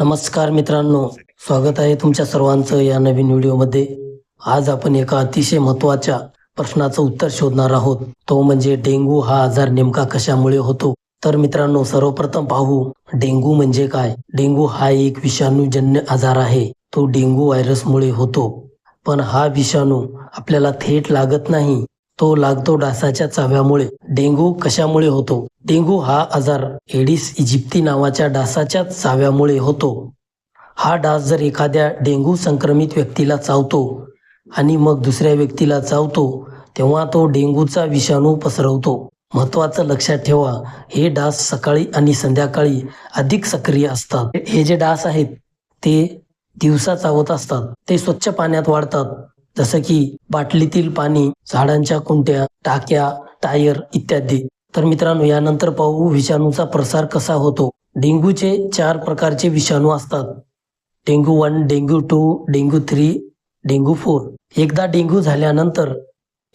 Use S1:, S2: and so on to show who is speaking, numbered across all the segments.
S1: नमस्कार मित्रांनो स्वागत आहे तुमच्या सर्वांचं या नवीन व्हिडिओमध्ये. आज आपण एका अतिशय महत्त्वाच्या प्रश्नाचं उत्तर शोधणार आहोत. तो म्हणजे डेंगू हा आजार नेमका कशामुळे होतो? तर मित्रांनो सर्वप्रथम पाहू डेंगू म्हणजे काय? डेंगू हा एक विषाणूजन्य आजार आहे. तो डेंगू व्हायरसमुळे होतो. पण हा विषाणू आपल्याला थेट लागत नाही. तो लागतो डासाच्या चाव्यामुळे. डेंगू कशामुळे होतो? डेंगू हा आजार एडिस इजिप्ती नावाच्या डासाच्या चाव्यामुळे होतो. हा डास जर एखाद्या डेंगू संक्रमित व्यक्तीला चावतो आणि मग दुसऱ्या व्यक्तीला चावतो तेव्हा तो डेंगूचा विषाणू पसरवतो. महत्वाचं लक्षात ठेवा हे डास सकाळी आणि संध्याकाळी अधिक सक्रिय असतात. हे जे डास आहेत ते दिवसा चावत असतात. ते स्वच्छ पाण्यात वाढतात. जसं की बाटलीतील पाणी झाडांच्या कुंट्या टाक्या टायर इत्यादी. तर मित्रांनो यानंतर पाहू विषाणूचा प्रसार कसा होतो. डेंग्यूचे चार प्रकारचे विषाणू असतात. Dengue one dengue two dengue three dengue four. एकदा डेंग्यू झाल्यानंतर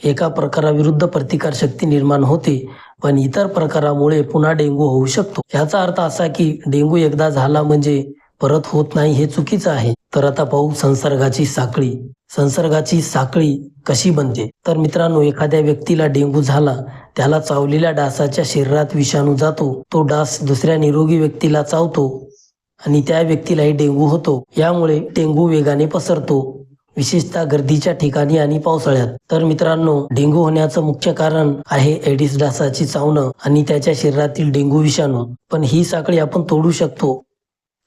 S1: एका प्रकाराविरुद्ध प्रतिकार शक्ती निर्माण होते पण इतर प्रकारामुळे पुन्हा डेंग्यू होऊ शकतो. याचा अर्थ असा की डेंग्यू एकदा झाला म्हणजे परत होत नाही हे चुकीचं आहे. तर आता पाहू संसर्गाची साखळी. संसर्गाची साखळी कशी बनते? तर मित्रांनो एखाद्या व्यक्तीला डेंग्यू झाला त्याला चावलेल्या डासाच्या शरीरात विषाणू जातो. तो डास दुसऱ्या निरोगी व्यक्तीला चावतो आणि त्या व्यक्तीलाही डेंग्यू होतो. यामुळे डेंग्यू वेगाने पसरतो विशेषतः गर्दीच्या ठिकाणी आणि पावसाळ्यात. तर मित्रांनो डेंग्यू होण्याचं मुख्य कारण आहे एडिस डासाची चावणं आणि त्याच्या शरीरातील डेंग्यू विषाणू. पण ही साखळी आपण तोडू शकतो.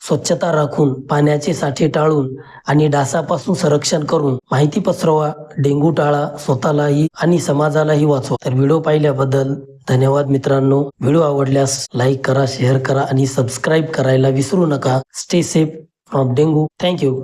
S1: स्वच्छता राखून पाण्याचे साठे टाळून आणि डासापासून संरक्षण करून माहिती पसरवा डेंगू टाळा स्वतःलाही आणि समाजालाही वाचवा. तर व्हिडिओ पाहिल्याबद्दल धन्यवाद मित्रांनो. व्हिडिओ आवडल्यास लाईक करा शेअर करा आणि सबस्क्राईब करायला विसरू नका. Stay safe from dengue. Thank you